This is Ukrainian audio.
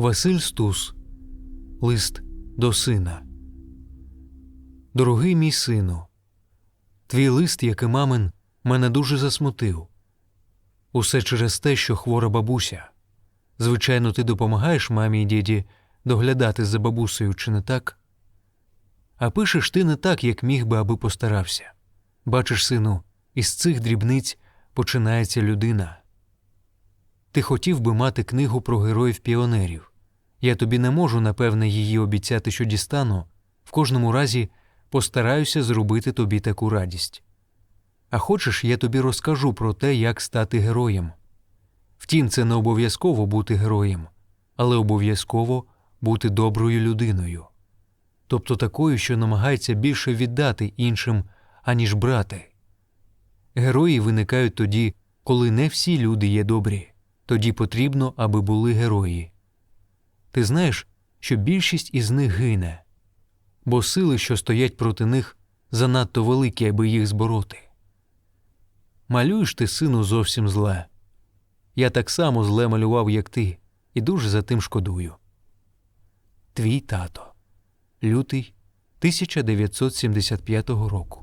Василь Стус. Лист до сина. Дорогий мій сину, твій лист, як і мамин, мене дуже засмутив. Усе через те, що хвора бабуся. Звичайно, ти допомагаєш мамі і діді доглядати за бабусею, чи не так? А пишеш ти не так, як міг би, аби постарався. Бачиш, сину, із цих дрібниць починається людина. Ти хотів би мати книгу про героїв піонерів. Я тобі не можу, напевне, її обіцяти, що дістану. В кожному разі постараюся зробити тобі таку радість. А хочеш, я тобі розкажу про те, як стати героєм. Втім, це не обов'язково бути героєм, але обов'язково бути доброю людиною, тобто такою, що намагається більше віддати іншим, аніж брати. Герої виникають тоді, коли не всі люди є добрі, тоді потрібно, аби були герої. Ти знаєш, що більшість із них гине, бо сили, що стоять проти них, занадто великі, аби їх збороти. Малюєш ти, сину, зовсім зле. Я так само зле малював, як ти, і дуже за тим шкодую. Твій тато. Лютий 1975 року.